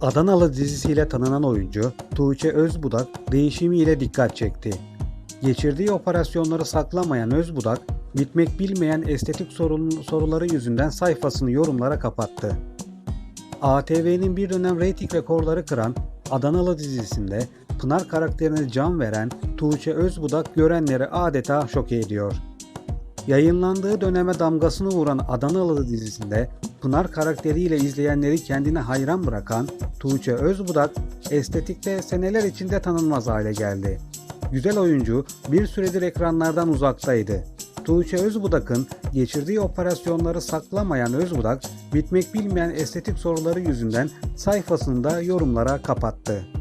Adanalı dizisiyle tanınan oyuncu Tuğçe Özbudak değişimiyle dikkat çekti. Geçirdiği operasyonları saklamayan Özbudak, bitmek bilmeyen estetik sorun, soruları yüzünden sayfasını yorumlara kapattı. ATV'nin bir dönem reyting rekorları kıran Adanalı dizisinde Pınar karakterine can veren Tuğçe Özbudak görenleri adeta şok ediyor. Yayınlandığı döneme damgasını vuran Adanalı dizisinde Pınar karakteriyle izleyenleri kendine hayran bırakan Tuğçe Özbudak estetikte seneler içinde tanınmaz hale geldi. Güzel oyuncu bir süredir ekranlardan uzaktaydı. Tuğçe Özbudak'ın geçirdiği operasyonları saklamayan Özbudak, bitmek bilmeyen estetik soruları yüzünden sayfasında yorumlara kapattı.